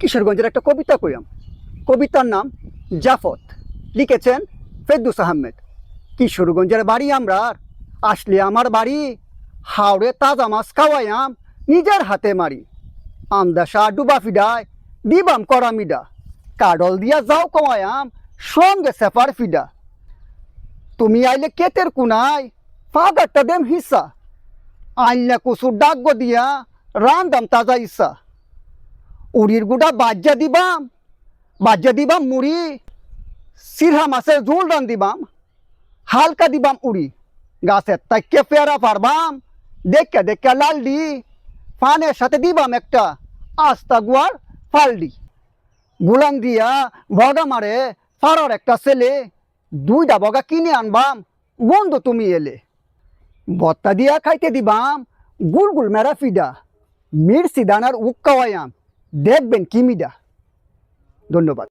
কিশোরগঞ্জের একটা কবিতা কইয়াম কবিতার নাম জাফত। লিখেছেন ফেদ্দুস আহমেদ। কিশোরগঞ্জের বাড়ি আমরা আসলে আমার বাড়ি। হাওড়ে তাজা মাছ খাওয়াইয়াম, নিজের হাতে মারি। আমদাসা ডুবা ফিডায়, দিবাম করা মিডা। কাডল দিয়া যাও কমায়াম, সঙ্গে সেফার ফিডা। তুমি আইলে কেতের কুনায়, ফাগারটা দেম হিসা। আইলে কুসুর ডাক দিয়া রান্দাম তাজা ইসা উড়ির গুড়া বাজ্যা দিবাম বাজ্যা দিবাম মুড়ি, সিরহা মাছের ঝোল রান দিবাম, হালকা দিবাম উড়ি। গাছের তাইকে পেয়ারা পারবাম, দেখে দেখে লালডি, ফানের সাথে দিবাম একটা আস্তা গুয়ার ফালডি। গুলাম দিয়া বগা মারে ফারার একটা ছেলে দুইটা বগা কিনে আনবাম, বন্ধু তুমি এলে। বত্তা দিয়া খাইতে দিবাম গুল গুল মেরা ফিডা, মির্সি দানার উক্কাওয়ায়াম দেখবেন কিমিডা ধন্যবাদ।